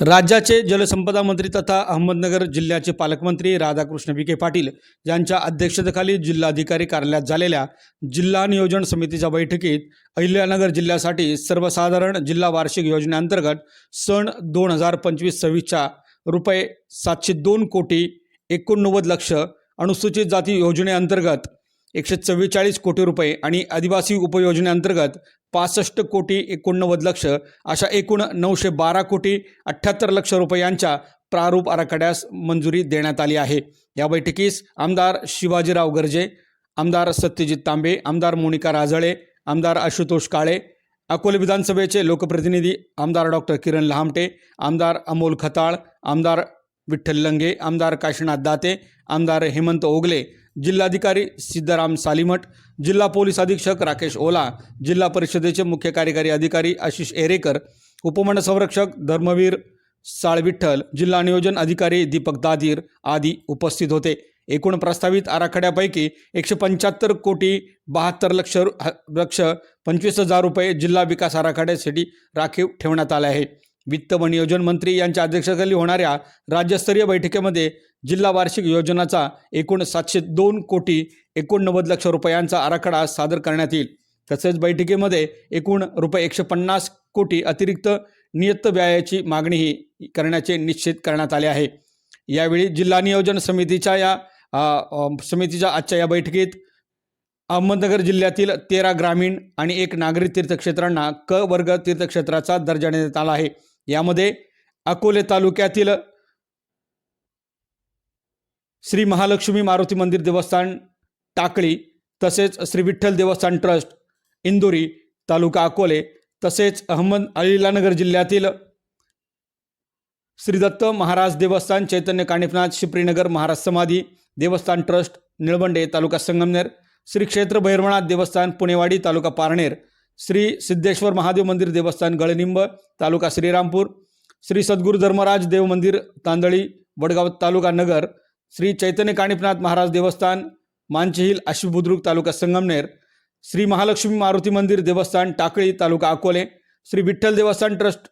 राज्याचे जलसंपदा मंत्री तथा अहमदनगर जिल्ह्याचे पालकमंत्री राधाकृष्ण विखे पाटील यांच्या अध्यक्षतेखाली जिल्हाधिकारी कार्यालयात झालेल्या जिल्हा नियोजन समितीच्या बैठकीत अहिल्यानगर जिल्ह्यासाठी सर्वसाधारण जिल्हा वार्षिक योजनेअंतर्गत सण दोन हजार पंचवीस सव्वीसच्या रुपये सातशे दोन कोटी एकोणनव्वद लक्ष अनुसूचित जाती योजनेअंतर्गत एकशे चव्वेचाळीस कोटी रुपये आणि आदिवासी उपयोजनेअंतर्गत पासष्ट कोटी एकोणनव्वद लक्ष अशा एकूण नऊशे बारा कोटी अठ्ठ्याहत्तर लक्ष रुपयांच्या प्रारूप आराखड्यास मंजुरी देण्यात आली आहे. या बैठकीस आमदार शिवाजीराव गर्जे आमदार सत्यजित तांबे आमदार मोनिका राजळे आमदार आशुतोष काळे अकोले विधानसभेचे लोकप्रतिनिधी आमदार डॉक्टर किरण लहामटे आमदार अमोल खताळ आमदार विठ्ठल लंगे आमदार काशीनाथ दाते आमदार हेमंत ओगले जिल्हाधिकारी सिद्धाराम सालीमठ जिल्हा पोलीस अधीक्षक राकेश ओला जिल्हा परिषदेचे मुख्य कार्यकारी अधिकारी आशिष एरेकर उपमंड संरक्षक धर्मवीर साळविठ्ठल जिल्हा नियोजन अधिकारी दीपक दादीर आदी उपस्थित होते. एकूण प्रस्तावित आराखड्यापैकी एकशे पंच्याहत्तर कोटी बहात्तर लक्ष रु- ह- लक्ष पंचवीस हजार रुपये जिल्हा विकास आराखड्यासाठी राखीव ठेवण्यात आले आहे. वित्त व नियोजन मंत्री यांच्या अध्यक्षतेखाली होणाऱ्या राज्यस्तरीय बैठकीमध्ये जिल्हा वार्षिक योजनाचा एकूण सातशे दोन कोटी एकोणनव्वद लक्ष रुपयांचा आराखडा सादर करण्यात येईल. तसेच बैठकीमध्ये एकूण रुपये एकशे पन्नास कोटी अतिरिक्त नियत व्यायाची मागणीही करण्याचे निश्चित करण्यात आले आहे. यावेळी जिल्हा नियोजन समितीच्या या समितीच्या आजच्या या बैठकीत अहमदनगर जिल्ह्यातील तेरा ग्रामीण आणि एक नागरी तीर्थक्षेत्रांना क वर्ग तीर्थक्षेत्राचा दर्जा देण्यात आला आहे. यामध्ये अकोले तालुक्यातील श्री महालक्ष्मी मारुती मंदिर देवस्थान टाकळी तसेच श्री विठ्ठल देवस्थान ट्रस्ट इंदोरी तालुका अकोले तसेच अहमद अलिलानगर जिल्ह्यातील श्री दत्त महाराज देवस्थान चैतन्य काणिफनाथ शिप्रीनगर महाराज समाधी देवस्थान ट्रस्ट निळवंडे तालुका संगमनेर श्री क्षेत्र भैरवनाथ देवस्थान पुणेवाडी तालुका पारनेर श्री सिद्धेश्वर महादेव मंदिर देवस्थान गळनिंब तालुका श्रीरामपूर श्री सद्गुरू धर्मराज देव मंदिर तांदळी वडगाव तालुका नगर श्री चैतन्य काणीपनाथ महाराज देवस्थान मांचहिल आशिबुद्रुक तालुका संगमनेर श्री महालक्ष्मी मारुती मंदिर देवस्थान टाकळी तालुका अकोले श्री विठ्ठल देवस्थान ट्रस्ट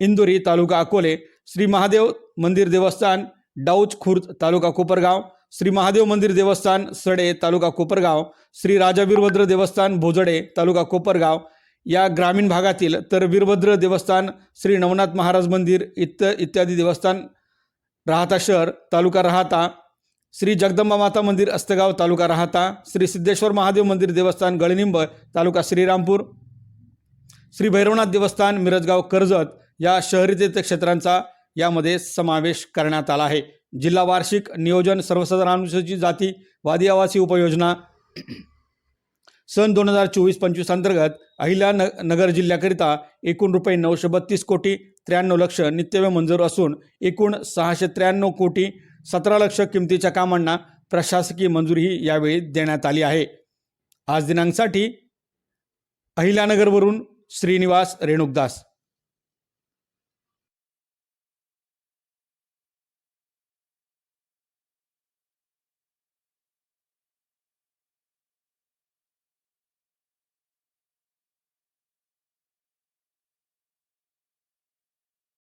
इंदुरी तालुका अकोले श्री महादेव मंदिर देवस्थान डाऊच खुर्द तालुका कोपरगाव श्री महादेव मंदिर देवस्थान सडे तालुका कोपरगाव श्री राजा वीरभद्र देवस्थान भोजडे तालुका कोपरगाव या ग्रामीण भागातील तर वीरभद्र देवस्थान श्री नवनाथ महाराज मंदिर इत इत्यादी देवस्थान राहता शहर तालुका राहता. श्री जगदंबा माता मंदिर अस्तगाव तालुका राहता. श्री सिद्धेश्वर महादेव मंदिर देवस्थान गळनिंब तालुका श्रीरामपूर. श्री भैरवनाथ देवस्थान मिरजगाव कर्जत या शहरी तीर्थक्षेत्रांचा यामध्ये समावेश करण्यात आला आहे. जिल्हा वार्षिक नियोजन सर्वसाधारण अनुसूचित जाती वादी आवासी उपयोजना सन दोन हजार चोवीस पंचवीस अंतर्गत अहिल्या न नगर जिल्ह्याकरिता एकूण रुपये नऊशे बत्तीस कोटी त्र्याण्णव लक्ष नित्यव्य मंजूर असून एकूण सहाशे त्र्याण्णव कोटी सतरा लक्ष किमतीच्या कामांना प्रशासकीय मंजुरीही यावेळी देण्यात आली आहे. आज दिनांकसाठी अहिल्यानगरवरून श्रीनिवास रेणुकदास.